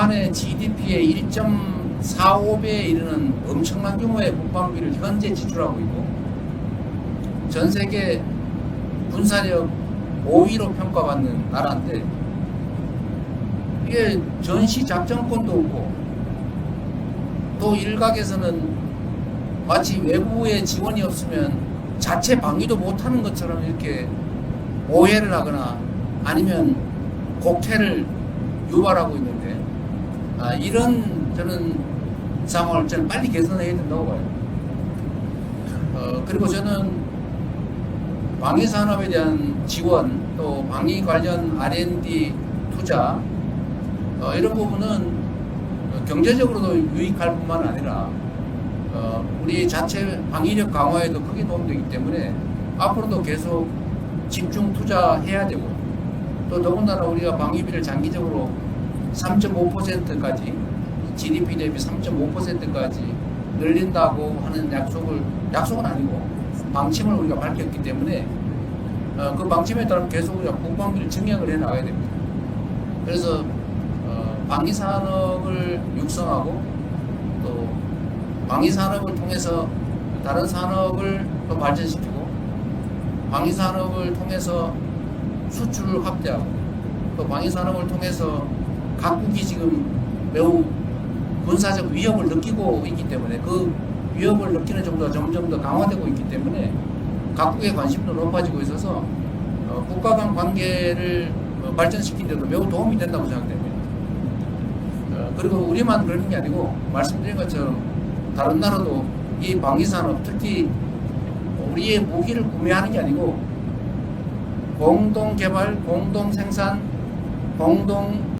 북한의 GDP의 1.45배에 이르는 엄청난 규모의 국방비를 현재 지출하고 있고 전 세계 군사력 5위로 평가받는 나라인데 이게 전시 작전권도 없고 또 일각에서는 마치 외부의 지원이 없으면 자체 방위도 못하는 것처럼 이렇게 오해를 하거나 아니면 곡태를 유발하고 있는데 아, 이런 저는 상황을 저는 빨리 개선해야 된다고 봐요. 어, 그리고 저는 방위 산업에 대한 지원 또 방위 관련 R&D 투자 어, 이런 부분은 어, 경제적으로도 유익할 뿐만 아니라 어, 우리 자체 방위력 강화에도 크게 도움되기 때문에 앞으로도 계속 집중 투자해야 되고 또 더군다나 우리가 방위비를 장기적으로 3.5%까지 GDP 대비 3.5%까지 늘린다고 하는 약속을 약속은 아니고 방침을 우리가 밝혔기 때문에 어, 그 방침에 따라 계속 우리가 국방비를 증액을 해 나가야 됩니다. 그래서 어, 방위 산업을 육성하고 또 방위 산업을 통해서 다른 산업을 또 발전시키고 방위 산업을 통해서 수출을 확대하고 또 방위 산업을 통해서 각국이 지금 매우 군사적 위협을 느끼고 있기 때문에 그 위협을 느끼는 정도가 점점 더 강화되고 있기 때문에 각국의 관심도 높아지고 있어서 어, 국가 간 관계를 어, 발전시키는 데도 매우 도움이 된다고 생각됩니다. 어, 그리고 우리만 그런 게 아니고 말씀드린 것처럼 다른 나라도 이 방위 산업 특히 우리의 무기를 구매하는 게 아니고 공동 개발, 공동 생산, 공동